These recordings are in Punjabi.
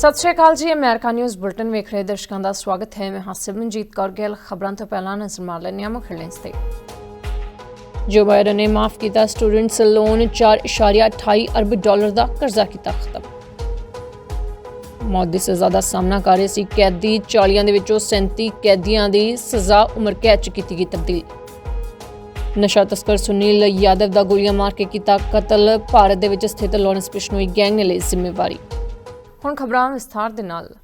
ਸਤਿ ਸ਼੍ਰੀ ਅਕਾਲ ਜੀ, ਅਮਰੀਕਾ ਨਿਊਜ਼ ਬੁਲਟਨ ਵੇਖ ਰਹੇ ਦਰਸ਼ਕਾਂ ਦਾ ਸਵਾਗਤ ਹੈ। ਮੈਂ ਹਾਂ ਸਿਮਰਨਜੀਤ ਕੌਰ ਗਿੱਲ। ਖਬਰਾਂ ਤੋਂ ਪਹਿਲਾਂ ਨਜ਼ਰ ਮਾਰ ਲੈਂਦੇ ਹਾਂ ਮੁੱਖ ਹੈਡਲਾਈਨਸ ਤੇ। ਜੋ ਬਾਇਡਨ ਨੇ ਮਾਫ ਕੀਤਾ, ਸਟੂਡੈਂਟਸ ਲੋਨ 4.28 ਅਰਬ ਡਾਲਰ ਦਾ ਕਰਜ਼ਾ ਕੀਤਾ ਖਤਮ। ਮੌਤ ਦੀ ਸਜ਼ਾ ਦਾ ਸਾਹਮਣਾ ਕਰ ਰਹੇ ਸੀ ਕੈਦੀ। 40 ਦੇ ਵਿੱਚੋਂ 37 ਕੈਦੀਆਂ ਦੀ ਸਜ਼ਾ ਉਮਰ ਕੈਦ 'ਚ ਕੀਤੀ ਗਈ ਤਬਦੀਲ। ਨਸ਼ਾ ਤਸਕਰ ਸੁਨੀਲ ਯਾਦਵ ਦਾ ਗੋਲੀਆਂ ਮਾਰ ਕੇ ਕੀਤਾ ਕਤਲ। ਭਾਰਤ ਦੇ ਵਿੱਚ ਸਥਿਤ ਲਾਰੈਂਸ ਬਿਸ਼ਨੋਈ ਗੈਂਗ ਨੇ ਲਈ ਜ਼ਿੰਮੇਵਾਰੀ। ਹੁਣ ਖਬਰਾਂ ਵਿਸਥਾਰ ਦੇ ਨਾਲ।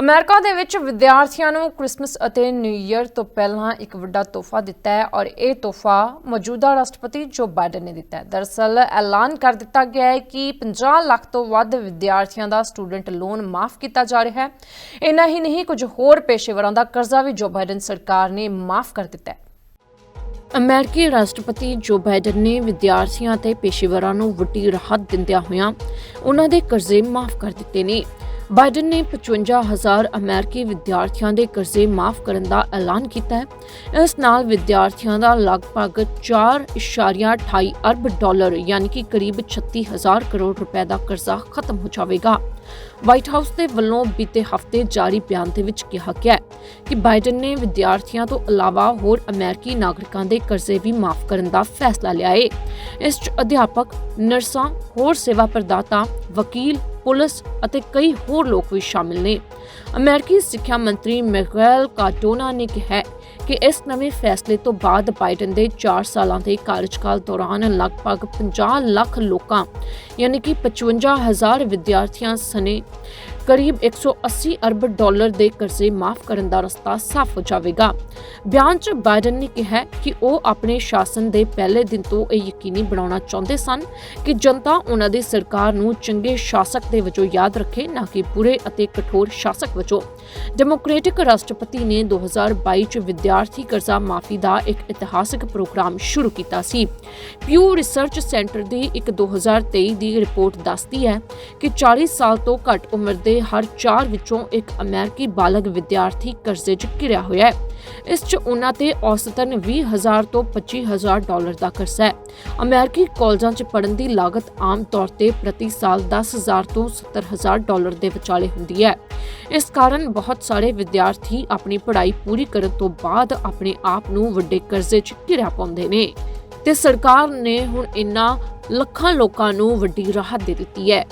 ਅਮਰੀਕਾ ਦੇ ਵਿੱਚ ਵਿਦਿਆਰਥੀਆਂ ਨੂੰ ਕ੍ਰਿਸਮਸ ਅਤੇ ਨਿਊ ਈਅਰ ਤੋਂ ਪਹਿਲਾਂ ਇੱਕ ਵੱਡਾ ਤੋਹਫਾ ਦਿੱਤਾ ਹੈ ਔਰ ਇਹ ਤੋਹਫਾ ਮੌਜੂਦਾ ਰਾਸ਼ਟਰਪਤੀ ਜੋ ਬਾਈਡਨ ਨੇ ਦਿੱਤਾ ਹੈ। ਦਰਅਸਲ ਐਲਾਨ ਕਰ ਦਿੱਤਾ ਗਿਆ ਹੈ ਕਿ 50 ਲੱਖ ਤੋਂ ਵੱਧ ਵਿਦਿਆਰਥੀਆਂ ਦਾ ਸਟੂਡੈਂਟ ਲੋਨ ਮਾਫ ਕੀਤਾ ਜਾ ਰਿਹਾ ਹੈ। ਇੰਨਾ ਹੀ ਨਹੀਂ, ਕੁਝ ਹੋਰ ਪੇਸ਼ੇਵਰਾਂ ਦਾ ਕਰਜ਼ਾ ਵੀ ਜੋ ਬਾਈਡਨ ਸਰਕਾਰ ਨੇ ਮਾਫ ਕਰ ਦਿੱਤਾ ਹੈ। ਅਮਰੀਕੀ ਰਾਸ਼ਟਰਪਤੀ ਜੋ ਬਾਈਡਨ ਨੇ ਵਿਦਿਆਰਥੀਆਂ ਅਤੇ ਪੇਸ਼ੇਵਰਾਂ ਨੂੰ ਵੱਡੀ ਰਾਹਤ ਦਿੰਦਿਆਂ ਹੋਇਆਂ ਉਹਨਾਂ ਦੇ ਕਰਜ਼ੇ ਮਾਫ ਕਰ ਦਿੱਤੇ ਨੇ। ਬਾਈਡਨ ਨੇ 55000 ਅਮਰੀਕੀ ਵਿਦਿਆਰਥੀਆਂ ਦੇ ਕਰਜ਼ੇ ਮਾਫ ਕਰਨ ਦਾ ਐਲਾਨ ਕੀਤਾ ਹੈ। ਇਸ ਨਾਲ ਵਿਦਿਆਰਥੀਆਂ ਦਾ ਲਗਭਗ 4.28 ਅਰਬ ਡਾਲਰ, ਯਾਨੀ ਕਿ ਕਰੀਬ 36000 ਕਰੋੜ ਰੁਪਏ ਦਾ ਕਰਜ਼ਾ ਖਤਮ ਹੋ ਜਾਵੇਗਾ। ਵਾਈਟ ਹਾਊਸ ਦੇ ਵੱਲੋਂ ਬੀਤੇ ਹਫ਼ਤੇ ਜਾਰੀ ਬਿਆਨ ਦੇ ਵਿੱਚ ਕਿਹਾ ਗਿਆ ਹੈ ਕਿ ਬਾਈਡਨ ਨੇ ਵਿਦਿਆਰਥੀਆਂ ਤੋਂ ਇਲਾਵਾ ਹੋਰ ਅਮਰੀਕੀ ਨਾਗਰਿਕਾਂ ਦੇ ਕਰਜ਼ੇ ਵੀ ਮਾਫ ਕਰਨ ਦਾ ਫੈਸਲਾ ਲਿਆ ਹੈ। ਇਸ 'ਚ ਅਧਿਆਪਕ, ਨਰਸਾਂ, ਹੋਰ ਸੇਵਾ ਪ੍ਰਦਾਤਾ, ਵਕੀਲ, ਪੁਲਿਸ ਅਤੇ ਕਈ ਹੋਰ ਲੋਕ ਵੀ ਸ਼ਾਮਿਲ ਨੇ। ਅਮਰੀਕੀ ਸਿੱਖਿਆ ਮੰਤਰੀ ਮੈਗਵੈਲ ਕਾਟੋਨਾ ਨੇ ਕਿਹਾ ਕਿ ਇਸ ਨਵੇਂ ਫੈਸਲੇ ਤੋਂ ਬਾਅਦ ਬਾਈਡਨ ਦੇ 4 ਸਾਲਾਂ ਦੇ ਕਾਰਜਕਾਲ ਦੌਰਾਨ ਲਗਭਗ 50 ਲੱਖ ਲੋਕਾਂ, ਯਾਨੀ ਕਿ 55000 ਵਿਦਿਆਰਥੀਆਂ ਸਣੇ ਕਰੀਬ 180 ਅਰਬ ਡਾਲਰ ਦੇ ਕਰਜ਼ੇ ਮਾਫ ਕਰਨ ਦਾ ਰਸਤਾ ਸਾਫ਼ ਹੋ ਜਾਵੇਗਾ। ਬਿਆਨ 'ਚ ਬਾਈਡਨ ਨੇ ਕਿਹਾ ਕਿ ਉਹ ਆਪਣੇ ਸ਼ਾਸਨ ਦੇ ਪਹਿਲੇ ਦਿਨ ਤੋਂ ਇਹ ਯਕੀਨੀ ਬਣਾਉਣਾ ਚਾਹੁੰਦੇ ਸਨ ਕਿ ਜਨਤਾ ਉਹਨਾਂ ਦੀ ਸਰਕਾਰ ਨੂੰ ਚੰਗੇ ਸ਼ਾਸਕ ਦੇ ਵਜੋਂ ਯਾਦ ਰੱਖੇ, ਨਾ ਕਿ ਬੁਰੇ ਅਤੇ ਕਠੋਰ ਸ਼ਾਸਕ ਵਜੋਂ। ਡੈਮੋਕ੍ਰੈਟਿਕ ਰਾਸ਼ਟਰਪਤੀ ਨੇ 2022 ਚ ਵਿਦਿਆਰਥੀ ਕਰਜ਼ਾ ਮਾਫੀ ਦਾ ਇੱਕ ਇਤਿਹਾਸਕ ਪ੍ਰੋਗਰਾਮ ਸ਼ੁਰੂ ਕੀਤਾ ਸੀ। ਪਿਊ ਰਿਸਰਚ ਸੈਂਟਰ ਦੀ ਇੱਕ 2023 ਦੀ ਰਿਪੋਰਟ ਦੱਸਦੀ ਹੈ ਕਿ 40 ਸਾਲ ਤੋਂ ਘੱਟ ਉਮਰ ਦੇ ਹਰ 4 ਵਿੱਚੋਂ ਇੱਕ ਅਮਰੀਕੀ ਬਾਲਗ ਵਿਦਿਆਰਥੀ ਕਰਜ਼ੇ 'ਚ ਘਿਰਿਆ ਹੋਇਆ ਹੈ। ਇਸ 'ਚ ਉਹਨਾਂ ਤੇ ਔਸਤਨ 20000 ਤੋਂ 25000 ਡਾਲਰ ਦਾ ਕਰਜ਼ਾ ਹੈ। ਅਮਰੀਕੀ ਕਾਲਜਾਂ 'ਚ ਪੜਨ ਦੀ ਲਾਗਤ ਆਮ ਤੌਰ ਤੇ ਪ੍ਰਤੀ ਸਾਲ 10000 ਤੋਂ 70000 ਡਾਲਰ ਦੇ ਵਿਚਾਲੇ ਹੁੰਦੀ ਹੈ। ਇਸ ਕਾਰਨ ਬਹੁਤ ਸਾਰੇ ਵਿਦਿਆਰਥੀ ਆਪਣੀ ਪੜ੍ਹਾਈ ਪੂਰੀ ਕਰਨ ਤੋਂ ਬਾਅਦ ਆਪਣੇ ਆਪ ਨੂੰ ਵੱਡੇ ਕਰਜ਼ੇ 'ਚ ਘਿਰਿਆ ਪਾਉਂਦੇ ਨੇ। ਤੇ ਸਰਕਾਰ ਨੇ ਹੁਣ ਇਨ੍ਹਾਂ ਲੱਖਾਂ ਲੋਕਾਂ ਨੂੰ ਵੱਡੀ ਰਾਹਤ ਦੇ ਦਿੱਤੀ ਹੈ।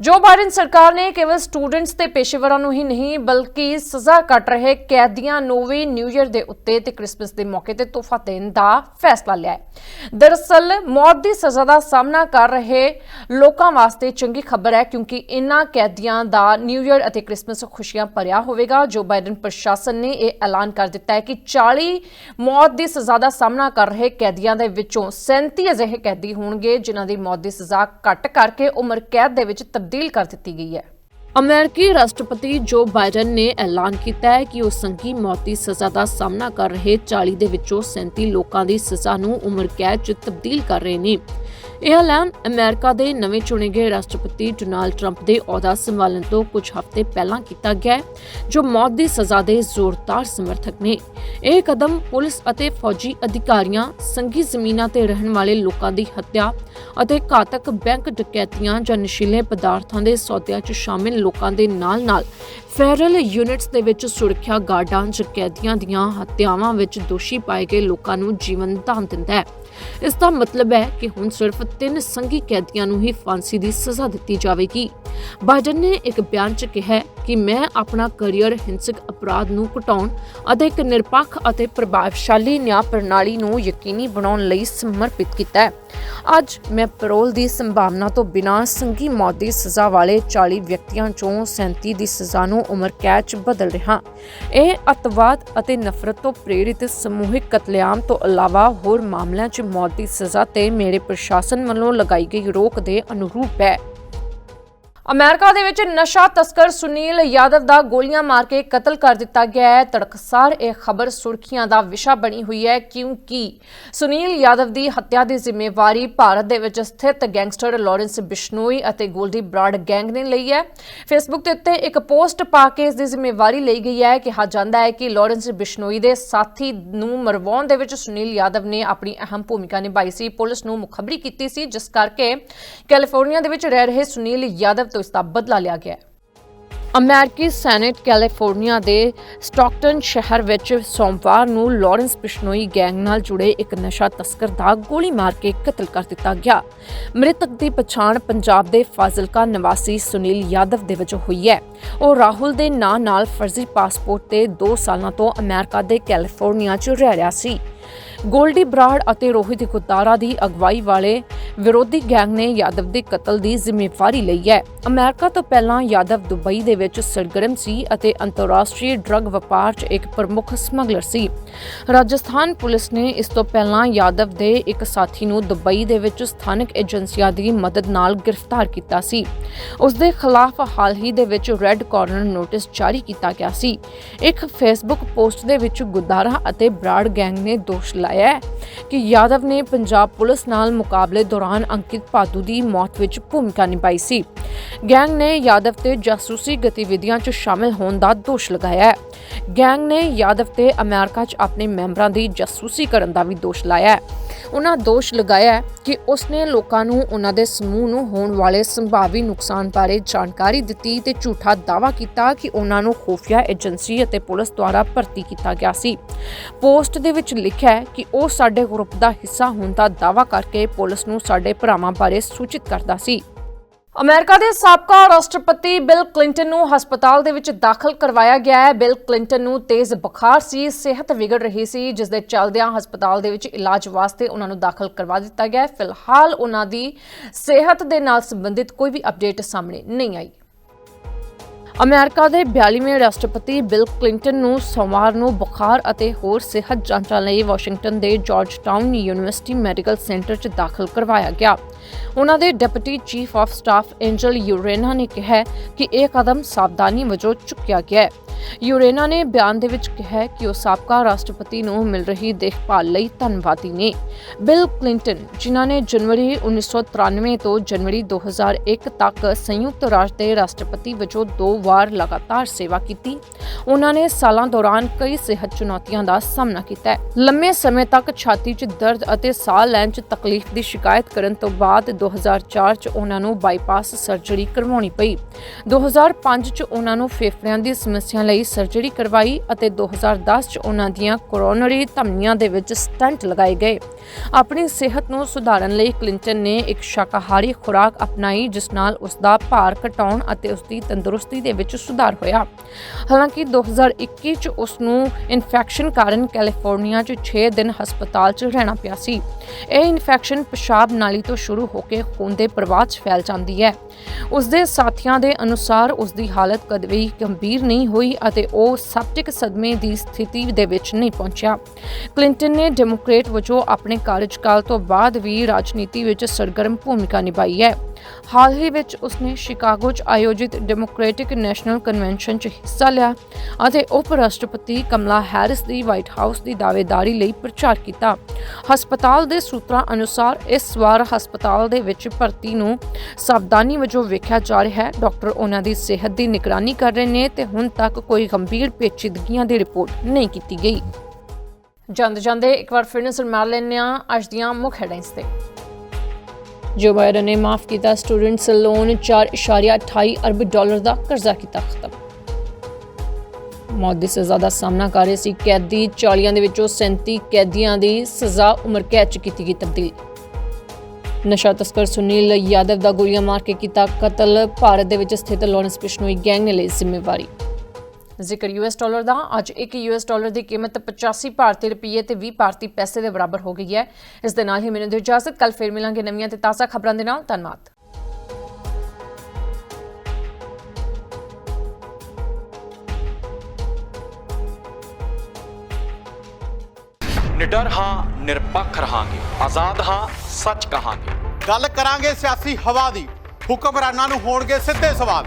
ਜੋ ਬਾਈਡਨ ਸਰਕਾਰ ਨੇ ਕੇਵਲ ਸਟੂਡੈਂਟਸ ਤੇ ਪੇਸ਼ੇਵਰਾਂ ਨੂੰ ਹੀ ਨਹੀਂ, ਬਲਕਿ ਸਜ਼ਾ ਕੱਟ ਰਹੇ ਕੈਦੀਆਂ ਨੂੰ ਵੀ ਨਿਊ ਈਅਰ ਦੇ ਉੱਤੇ ਤੇ ਕ੍ਰਿਸਮਸ ਦੇ ਮੌਕੇ ਤੇ ਤੋਹਫਾ ਦੇਣ ਦਾ ਫੈਸਲਾ ਲਿਆ ਹੈ। ਦਰਅਸਲ, ਮੌਤ ਦੀ ਸਜ਼ਾ ਦਾ ਸਾਹਮਣਾ ਕਰ ਰਹੇ ਲੋਕਾਂ ਵਾਸਤੇ ਚੰਗੀ ਖਬਰ ਹੈ, ਕਿਉਂਕਿ ਇਨ੍ਹਾਂ ਕੈਦੀਆਂ ਦਾ ਨਿਊ ਈਅਰ ਅਤੇ ਕ੍ਰਿਸਮਸ ਖੁਸ਼ੀਆਂ ਭਰਿਆ ਹੋਵੇਗਾ। ਜੋ ਬਾਈਡਨ ਪ੍ਰਸ਼ਾਸਨ ਨੇ ਇਹ ਐਲਾਨ ਕਰ ਦਿੱਤਾ ਹੈ ਕਿ 40 ਮੌਤ ਦੀ ਸਜ਼ਾ ਦਾ ਸਾਹਮਣਾ ਕਰ ਰਹੇ ਕੈਦੀਆਂ ਦੇ ਵਿੱਚੋਂ 37 ਅਜਿਹੇ ਕੈਦੀ ਹੋਣਗੇ, ਜਿਨ੍ਹਾਂ ਦੀ ਮੌਤ ਦੀ ਸਜ਼ਾ ਘੱਟ ਕਰਕੇ ਉਮਰ ਕੈਦ ਦੇ ਵਿੱਚ ਤਬਦੀਲ ਕਰ ਦਿੱਤੀ ਗਈ ਹੈ। ਅਮਰੀਕੀ ਰਾਸ਼ਟਰਪਤੀ ਜੋ ਬਾਈਡਨ ਨੇ ਐਲਾਨ ਕੀਤਾ ਹੈ ਕਿ ਉਹ ਸੰਘੀ ਮੌਤ ਦੀ ਸਜ਼ਾ ਦਾ ਸਾਹਮਣਾ ਕਰ ਰਹੇ 40 ਦੇ ਵਿੱਚੋਂ 37 ਲੋਕਾਂ ਦੀ ਸਜ਼ਾ ਨੂੰ ਉਮਰ ਕੈਦ 'ਚ ਤਬਦੀਲ ਕਰ ਰਹੇ ਨੇ। ਇਹ ਐਲਾਨ ਅਮਰੀਕਾ ਦੇ ਨਵੇਂ ਚੁਣੇ ਗਏ ਰਾਸ਼ਟਰਪਤੀ ਡੋਨਾਲਡ ਟਰੰਪ ਦੇ ਅਹੁਦਾ ਸੰਭਾਲਣ ਤੋਂ ਕੁਝ ਹਫ਼ਤੇ ਪਹਿਲਾਂ ਕੀਤਾ ਗਿਆ ਜੋ ਮੌਤ ਦੀ ਸਜ਼ਾ ਦੇ ਜ਼ੋਰਦਾਰ ਸਮਰਥਕ ਨੇ। ਇਹ ਕਦਮ ਪੁਲਿਸ ਅਤੇ ਫੌਜੀ ਅਧਿਕਾਰੀਆਂ ਸੰਘੀ ਜ਼ਮੀਨਾਂ ਤੇ ਰਹਿਣ ਵਾਲੇ ਲੋਕਾਂ ਦੀ ਹੱਤਿਆ ਅਤੇ ਘਾਤਕ ਬੈਂਕ ਡਕੈਤੀਆਂ ਜਾਂ ਨਸ਼ੀਲੇ ਪਦਾਰਥਾਂ ਦੇ ਸੌਦਿਆਂ 'ਚ ਸ਼ਾਮਿਲ ਲੋਕਾਂ ਦੇ ਨਾਲ-ਨਾਲ ਫੈਡਰਲ ਯੂਨਿਟਸ ਦੇ ਵਿੱਚ ਸੁਰੱਖਿਆ ਗਾਰਡਾਂ ਜਾਂ ਕੈਦੀਆਂ ਦੀਆਂ ਹੱਤਿਆਵਾਂ ਵਿੱਚ ਦੋਸ਼ੀ ਪਾਏ ਗਏ ਲੋਕਾਂ ਨੂੰ ਜੀਵਨ ਦਾਨ ਦਿੰਦਾ ਹੈ। ਇਸ ਦਾ ਮਤਲਬ ਹੈ ਕਿ ਹੁਣ ਸਿਰਫ ਤਿੰਨ ਸੰਘੀ ਕੈਦੀਆਂ ਨੂੰ ਹੀ ਫਾਂਸੀ ਦੀ ਸਜ਼ਾ ਦਿੱਤੀ ਜਾਵੇਗੀ। ਬਾਈਡਨ ਨੇ ਇੱਕ ਬਿਆਨ 'ਚ ਕਿਹਾ ਕਿ ਮੈਂ ਆਪਣਾ ਕੈਰੀਅਰ ਹਿੰਸਕ ਅਪਰਾਧ ਨੂੰ ਘਟਾਉਣ ਅਤੇ ਇੱਕ ਨਿਰਪੱਖ ਅਤੇ ਪ੍ਰਭਾਵਸ਼ਾਲੀ ਨਿਆਂ ਪ੍ਰਣਾਲੀ ਨੂੰ ਯਕੀਨੀ ਬਣਾਉਣ ਲਈ ਸਮਰਪਿਤ ਕੀਤਾ ਹੈ। ਅੱਜ ਮੈਂ ਪੈਰੋਲ ਦੀ ਸੰਭਾਵਨਾ ਤੋਂ ਬਿਨਾਂ ਸੰਘੀ ਮੌਤ ਦੀ ਸਜ਼ਾ ਵਾਲੇ 40 ਵਿਅਕਤੀਆਂ ਚੋਂ 37 ਦੀ ਸਜ਼ਾ ਨੂੰ ਉਮਰ ਕੈਦ 'ਚ ਬਦਲ ਰਿਹਾ। ਇਹ ਅਤਵਾਦ ਅਤੇ ਨਫ਼ਰਤ ਤੋਂ ਪ੍ਰੇਰਿਤ ਸਮੂਹਿਕ ਕਤਲੇਆਮ ਤੋਂ ਇਲਾਵਾ ਹੋਰ ਮਾਮਲਿਆਂ 'ਚ ਮੌਤ ਦੀ ਸਜ਼ਾ ਤੇ ਮੇਰੇ ਪ੍ਰਸ਼ਾਸਨ ਵੱਲੋਂ ਲਗਾਈ ਗਈ ਰੋਕ ਦੇ ਅਨੁਰੂਪ ਹੈ। ਅਮਰੀਕਾ ਦੇ ਵਿੱਚ ਨਸ਼ਾ ਤਸਕਰ ਸੁਨੀਲ ਯਾਦਵ ਦਾ ਗੋਲੀਆਂ ਮਾਰ ਕੇ ਕਤਲ ਕਰ ਦਿੱਤਾ ਗਿਆ ਹੈ। ਤੜਕਸਾਰ ਇਹ ਖਬਰ ਸੁਰਖੀਆਂ ਦਾ ਵਿਸ਼ਾ ਬਣੀ ਹੋਈ ਹੈ। ਕਿਉਂਕਿ ਸੁਨੀਲ ਯਾਦਵ ਦੀ ਹੱਤਿਆ ਦੀ ਜ਼ਿੰਮੇਵਾਰੀ ਭਾਰਤ ਦੇ ਵਿੱਚ ਸਥਿਤ ਗੈਂਗਸਟਰ ਲਾਰੈਂਸ ਬਿਸ਼ਨੋਈ ਅਤੇ ਗੋਲਡੀ ਬਰਾਡ ਗੈਂਗ ਨੇ ਲਈ ਹੈ। ਫੇਸਬੁੱਕ ਦੇ ਉੱਤੇ ਇੱਕ ਪੋਸਟ ਪਾ ਕੇ ਇਸ ਦੀ ਜ਼ਿੰਮੇਵਾਰੀ ਲਈ ਗਈ ਹੈ। ਕਿਹਾ ਜਾਂਦਾ ਹੈ ਕਿ ਲਾਰੈਂਸ ਬਿਸ਼ਨੋਈ ਦੇ ਸਾਥੀ ਨੂੰ ਮਰਵਾਉਣ ਦੇ ਵਿੱਚ ਸੁਨੀਲ ਯਾਦਵ ਨੇ ਆਪਣੀ ਅਹਿਮ ਭੂਮਿਕਾ ਨਿਭਾਈ ਸੀ। ਪੁਲਿਸ ਨੂੰ ਮੁਖਬਰੀ ਕੀਤੀ ਸੀ, ਜਿਸ ਕਰਕੇ ਕੈਲੀਫੋਰਨੀਆ ਦੇ ਵਿੱਚ ਰਹਿ ਰਹੇ ਸੁਨੀਲ ਯਾਦਵ ਤੋਂ ਇਸ ਦਾ ਬਦਲਾ ਲਿਆ ਗਿਆ ਹੈ। ਅਮਰੀਕੀ ਸੈਨੇਟ ਕੈਲੀਫੋਰਨੀਆ ਦੇ ਸਟਾਕਟਨ ਸ਼ਹਿਰ ਵਿੱਚ ਸੋਮਵਾਰ ਨੂੰ ਲਾਰੈਂਸ ਬਿਸ਼ਨੋਈ ਗੈਂਗ ਨਾਲ ਜੁੜੇ ਇੱਕ ਨਸ਼ਾ ਤਸਕਰ ਦਾ ਗੋਲੀ ਮਾਰ ਕੇ ਕਤਲ ਕਰ ਦਿੱਤਾ ਗਿਆ। ਮ੍ਰਿਤਕ ਦੀ ਪਛਾਣ ਪੰਜਾਬ ਦੇ ਫਾਜ਼ਿਲਕਾ ਨਿਵਾਸੀ ਸੁਨੀਲ ਯਾਦਵ ਦੇ ਵਜੋਂ ਹੋਈ ਹੈ। ਉਹ ਰਾਹੁਲ ਦੇ ਨਾਂ ਨਾਲ ਫਰਜ਼ੀ ਪਾਸਪੋਰਟ ਤੇ 2 ਸਾਲਾਂ ਤੋਂ ਅਮਰੀਕਾ ਦੇ ਕੈਲੀਫੋਰਨੀਆ 'ਚ ਰਹਿ ਰਿਹਾ ਸੀ। ਗੋਲਡੀ ਬਰਾੜ ਅਤੇ ਰੋਹਿਤ ਗੁੱਦਾਰਾ ਦੀ ਅਗਵਾਈ ਵਾਲੇ ਵਿਰੋਧੀ ਗੈਂਗ ਨੇ ਯਾਦਵ ਦੇ ਕਤਲ ਦੀ ਜ਼ਿੰਮੇਵਾਰੀ ਲਈ ਹੈ। ਅਮਰੀਕਾ ਤੋਂ ਪਹਿਲਾਂ ਯਾਦਵ ਦੁਬਈ ਦੇ ਵਿੱਚ ਸਰਗਰਮ ਸੀ ਅਤੇ ਅੰਤਰਰਾਸ਼ਟਰੀ ਡਰੱਗ ਵਪਾਰ 'ਚ ਇੱਕ ਪ੍ਰਮੁੱਖ ਸਮਗਲਰ ਸੀ। ਰਾਜਸਥਾਨ ਪੁਲਿਸ ਨੇ ਇਸ ਤੋਂ ਪਹਿਲਾਂ ਯਾਦਵ ਦੇ ਇੱਕ ਸਾਥੀ ਨੂੰ ਦੁਬਈ ਦੇ ਵਿੱਚ ਸਥਾਨਕ ਏਜੰਸੀਆਂ ਦੀ ਮਦਦ ਨਾਲ ਗ੍ਰਿਫਤਾਰ ਕੀਤਾ ਸੀ। ਉਸ ਦੇ ਖਿਲਾਫ ਹਾਲ ਹੀ ਦੇ ਵਿੱਚ ਰੈੱਡ ਕਾਰਨਰ ਨੋਟਿਸ ਜਾਰੀ ਕੀਤਾ ਗਿਆ ਸੀ। ਇੱਕ ਫੇਸਬੁੱਕ ਪੋਸਟ ਦੇ ਵਿੱਚ ਗੁਦਾਰਾ ਅਤੇ ਬਰਾੜ ਗੈਂਗ ਨੇ ਦੋਸ਼ ਲਾਇਆ ਹੈ ਕਿ ਯਾਦਵ ਨੇ ਪੰਜਾਬ ਪੁਲਿਸ ਨਾਲ ਮੁਕਾਬਲੇ ਦੌਰਾਨ ਅੰਕਿਤ ਪਾਤੂ ਦੀ ਮੌਤ ਵਿੱਚ ਭੂਮਿਕਾ ਨਿਭਾਈ ਸੀ। ਗੈਂਗ ਨੇ ਯਾਦਵ ਤੇ ਜਾਸੂਸੀ ਗਤੀਵਿਧੀਆਂ 'ਚ ਸ਼ਾਮਿਲ ਹੋਣ ਦਾ ਦੋਸ਼ ਲਗਾਇਆ ਹੈ। ਗੈਂਗ ਨੇ ਯਾਦਵ ਤੇ ਅਮਰੀਕਾ 'ਚ ਆਪਣੇ ਮੈਂਬਰਾਂ ਦੀ ਜਾਸੂਸੀ ਕਰਨ ਦਾ ਵੀ ਦੋਸ਼ ਲਾਇਆ ਹੈ। ਉਹਨਾਂ ਦੋਸ਼ ਲਗਾਇਆ ਹੈ ਕਿ ਉਸਨੇ ਲੋਕਾਂ ਨੂੰ ਉਹਨਾਂ ਦੇ ਸਮੂਹ ਨੂੰ ਹੋਣ ਵਾਲੇ ਸੰਭਾਵੀ ਨੁਕਸਾਨ ਬਾਰੇ ਜਾਣਕਾਰੀ ਦਿੱਤੀ ਤੇ ਝੂਠਾ ਦਾਅਵਾ ਕੀਤਾ ਕਿ ਉਹਨਾਂ ਨੂੰ ਖੁਫੀਆ ਏਜੰਸੀ ਅਤੇ ਪੁਲਿਸ ਦੁਆਰਾ ਭਰਤੀ ਕੀਤਾ ਗਿਆ ਸੀ। ਪੋਸਟ ਦੇ ਵਿੱਚ ਲਿਖਿਆ ਹੈ ਕਿ ਉਹ ਸਾਡੇ ਗਰੁੱਪ ਦਾ ਹਿੱਸਾ ਹੋਣ ਦਾ ਦਾਅਵਾ ਕਰਕੇ ਪੁਲਿਸ ਨੂੰ ਸਾਡੇ ਭਰਾਵਾਂ ਬਾਰੇ ਸੂਚਿਤ ਕਰਦਾ ਸੀ। ਅਮਰੀਕਾ ਦੇ ਸਾਬਕਾ ਰਾਸ਼ਟਰਪਤੀ ਬਿਲ ਕਲਿੰਟਨ ਨੂੰ ਹਸਪਤਾਲ ਦੇ ਵਿੱਚ ਦਾਖਲ ਕਰਵਾਇਆ ਗਿਆ ਹੈ। ਬਿਲ ਕਲਿੰਟਨ ਨੂੰ ਤੇਜ਼ ਬੁਖਾਰ ਸੀ, ਸਿਹਤ ਵਿਗੜ ਰਹੀ ਸੀ ਜਿਸ ਦੇ ਚੱਲਦਿਆਂ ਹਸਪਤਾਲ ਦੇ ਵਿੱਚ ਇਲਾਜ ਵਾਸਤੇ ਉਹਨਾਂ ਨੂੰ ਦਾਖਲ ਕਰਵਾ ਦਿੱਤਾ ਗਿਆ ਫਿਲਹਾਲ ਉਹਨਾਂ ਦੀ ਸਿਹਤ ਦੇ ਨਾਲ ਸੰਬੰਧਿਤ ਕੋਈ ਵੀ ਅਪਡੇਟ ਸਾਹਮਣੇ ਨਹੀਂ ਆਈ। ਅਮਰੀਕਾ ਦੇ 42ਵੇਂ ਰਾਸ਼ਟਰਪਤੀ ਬਿਲ ਕਲਿੰਟਨ ਨੂੰ ਸੋਮਵਾਰ ਨੂੰ ਬੁਖਾਰ ਅਤੇ ਹੋਰ ਸਿਹਤ ਜਾਂਚਾਂ ਲਈ ਵਾਸ਼ਿੰਗਟਨ ਦੇ Georgetown university medical centre 'ਚ ਦਾਖਲ ਕਰਵਾਇਆ ਗਿਆ। ਉਹਨਾਂ ਦੇ deputy chief of staff Angel Urena ਨੇ ਕਿਹਾ ਕਿ ਇਹ ਕਦਮ ਸਾਵਧਾਨੀ ਵਜੋਂ ਚੁੱਕਿਆ ਗਿਆ ਹੈ। ਯੂਰੇਨਾ ਨੇ ਬਿਆਨ ਦੇ ਵਿੱਚ ਕਿਹਾ ਕਿ ਉਹ ਸਾਬਕਾ ਰਾਸ਼ਟਰਪਤੀ ਨੂੰ ਮਿਲ ਰਹੀ ਦੇਖਭਾਲ ਲਈ ਧੰਨਵਾਦੀ ਨੇ। ਬਿਲ ਕਲਿੰਟਨ, ਜਿਨ੍ਹਾਂ ਨੇ ਜਨਵਰੀ 1993 ਤੋਂ ਜਨਵਰੀ 2001 ਤੱਕ ਸੰਯੁਕਤ ਰਾਸ਼ਟਰ ਦੇ ਰਾਸ਼ਟਰਪਤੀ ਵਜੋਂ ਦੋ ਵਾਰ ਲਗਾਤਾਰ ਸੇਵਾ ਕੀਤੀ, ਉਹਨਾਂ ਨੇ ਸਾਲਾਂ ਦੌਰਾਨ ਕਈ ਸਿਹਤ ਚੁਣੌਤੀਆਂ ਦਾ ਸਾਹਮਣਾ ਕੀਤਾ ਲੰਮੇ ਸਮੇਂ ਤੱਕ ਛਾਤੀ 'ਚ ਦਰਦ ਅਤੇ ਸਾਹ ਲੈਣ 'ਚ ਤਕਲੀਫ ਦੀ ਸ਼ਿਕਾਇਤ ਕਰਨ ਤੋਂ ਬਾਅਦ ਬਾਅਦ 2004 'ਚ ਉਹਨਾਂ ਨੂੰ ਬਾਈਪਾਸ ਸਰਜਰੀ ਕਰਵਾਉਣੀ ਪਈ। 2005 'ਚ ਉਹਨਾਂ ਨੂੰ ਫੇਫੜਿਆਂ ਦੀ ਸਮੱਸਿਆ ਲਈ ਸਰਜਰੀ ਕਰਵਾਈ ਅਤੇ 2010 'ਚ ਉਹਨਾਂ ਦੀਆਂ ਕੋਰੋਨਰੀ ਧਮਨੀਆਂ ਦੇ ਵਿੱਚ ਸਟੰਟ ਲਗਾਏ ਗਏ। ਆਪਣੀ ਸਿਹਤ ਨੂੰ ਸੁਧਾਰਨ ਲਈ ਕਲਿੰਟਨ ਨੇ ਇੱਕ ਸ਼ਾਕਾਹਾਰੀ ਖੁਰਾਕ ਅਪਣਾਈ, ਜਿਸ ਨਾਲ ਉਸ ਦਾ ਭਾਰ ਘਟਾਉਣ ਅਤੇ ਉਸ ਦੀ ਤੰਦਰੁਸਤੀ ਦੇ ਵਿੱਚ ਸੁਧਾਰ ਹੋਇਆ। ਹਾਲਾਂਕਿ 2021 ਚ ਉਸ ਨੂੰ ਇਨਫੈਕਸ਼ਨ ਕਾਰਨ ਕੈਲੀਫੋਰਨੀਆ 'ਚ 6 ਦਿਨ ਹਸਪਤਾਲ 'ਚ ਰਹਿਣਾ ਪਿਆ ਸੀ। ਇਹ ਇਨਫੈਕਸ਼ਨ ਪਿਸ਼ਾਬ ਨਾਲੀ ਤੋਂ ਸ਼ੁਰੂ ਹੋ ਕੇ ਖੂਨ ਦੇ ਪ੍ਰਵਾਹ 'ਚ ਫੈਲ ਜਾਂਦੀ ਹੈ। ਉਸ ਦੇ ਸਾਥੀਆਂ ਦੇ ਅਨੁਸਾਰ ਉਸ ਦੀ ਹਾਲਤ ਕਦੇ ਵੀ ਗੰਭੀਰ ਨਹੀਂ ਹੋਈ ਅਤੇ ਉਹ ਸੈਪਟਿਕ ਸਦਮੇ ਦੀ ਸਥਿਤੀ ਦੇ ਵਿੱਚ ਨਹੀਂ ਪਹੁੰਚਿਆ। ਕਲਿੰਟਨ ਨੇ ਡੈਮੋਕ੍ਰੇਟ ਵਜੋਂ ਆਪਣੇ ਕਾਰਜਕਾਲ ਤੋਂ ਬਾਅਦ ਵੀ ਰਾਜਨੀਤੀ ਵਿੱਚ ਸਰਗਰਮ ਭੂਮਿਕਾ ਨਿਭਾਈ ਹੈ। ਹਾਲ ਹੀ ਵਿੱਚ ਉਸਨੇ ਸ਼ਿਕਾਗੋ 'ਚ ਆਯੋਜਿਤ ਡੈਮੋਕ੍ਰੈਟਿਕ ਨੈਸ਼ਨਲ ਕਨਵੈਨਸ਼ਨ 'ਚ ਹਿੱਸਾ ਲਿਆ ਅਤੇ ਉਪ ਰਾਸ਼ਟਰਪਤੀ ਕਮਲਾ ਹੈਰਿਸ ਦੀ ਵਾਈਟ ਹਾਊਸ ਦੀ ਦਾਅਵੇਦਾਰੀ ਲਈ ਪ੍ਰਚਾਰ ਕੀਤਾ। ਹਸਪਤਾਲ ਦੇ ਸੂਤਰਾਂ ਅਨੁਸਾਰ ਇਸ ਵਾਰ ਹਸਪਤਾਲ ਦੇ ਵਿੱਚ ਭਰਤੀ ਨੂੰ ਸਾਵਧਾਨੀ ਵਜੋਂ ਵੇਖਿਆ ਜਾ ਰਿਹਾ ਹੈ। ਡਾਕਟਰ ਉਹਨਾਂ ਦੀ ਸਿਹਤ ਦੀ ਨਿਗਰਾਨੀ ਕਰ ਰਹੇ ਨੇ ਤੇ ਹੁਣ ਤੱਕ ਕੋਈ ਗੰਭੀਰ ਪੇਚੀਦਗੀਆਂ ਦੀ ਰਿਪੋਰਟ ਨਹੀਂ ਕੀਤੀ ਗਈ। ਜਾਂਦੇ ਜਾਂਦੇ ਇੱਕ ਵਾਰ ਫਿਰ ਨਜ਼ਰ ਮਾਰ ਲੈਂਦੇ ਹਾਂ। ਅੱਜ ਦੀਆਂ ਮੁੱਖ ਹੈਡਲਾਈਨਸ ਤੇ। ਜੋ ਬਾਇਡਨ ਨੇ ਮਾਫ ਕੀਤਾ, ਸਟੂਡੈਂਟਸ ਲੋਨ 4.28 ਅਰਬ ਡਾਲਰ ਦਾ ਕਰਜ਼ਾ ਕੀਤਾ ਖਤਮ। ਮੌਤ ਦੀ ਸਜ਼ਾ ਦਾ ਸਾਹਮਣਾ ਕਰ ਰਹੇ ਸੀ ਕੈਦੀ 40 ਦੇ ਵਿੱਚੋਂ 37 ਕੈਦੀਆਂ ਦੀ ਸਜ਼ਾ ਉਮਰ ਕੈਦ 'ਚ ਕੀਤੀ ਗਈ ਤਬਦੀਲ। ਨਸ਼ਾ ਤਸਕਰ ਸੁਨੀਲ ਯਾਦਵ ਦਾ ਗੋਲੀਆਂ ਮਾਰ ਕੇ ਕੀਤਾ ਕਤਲ, ਭਾਰਤ ਦੇ ਵਿੱਚ ਸਥਿਤ ਲਾਰੈਂਸ ਬਿਸ਼ਨੋਈ ਗੈਂਗ ਨੇ ਲਈ ਜ਼ਿੰਮੇਵਾਰੀ। ਜ਼ਿਕਰ ਯੂਐਸ ਡਾਲਰ ਦਾ ਅੱਜ 1 ਯੂਐਸ ਡਾਲਰ ਦੀ ਕੀਮਤ 85 ਭਾਰਤੀ ਰੁਪਏ ਤੇ 20 ਭਾਰਤੀ ਪੈਸੇ ਦੇ ਬਰਾਬਰ ਹੋ ਗਈ ਹੈ। ਇਸ ਦੇ ਨਾਲ ਹੀ ਮੈਨੂੰ ਦਿਓ ਇਜਾਜ਼ਤ ਕੱਲ ਫੇਰ ਮਿਲਾਂਗੇ ਨਵੀਆਂ ਤੇ ਤਾਜ਼ਾ ਖਬਰਾਂ ਦੇ ਨਾਲ। ਧੰਨਵਾਦ। ਨਿਡਰ ਹਾਂ ਨਿਰਪੱਖ ਰਹਾਂਗੇ। ਆਜ਼ਾਦ ਹਾਂ ਸੱਚ ਕਹਾਂਗੇ। ਗੱਲ ਕਰਾਂਗੇ ਸਿਆਸੀ ਹਵਾ ਦੀ। ਹੁਕਮਰਾਨਾਂ ਨੂੰ ਹੋਣਗੇ ਸਿੱਧੇ ਸਵਾਲ।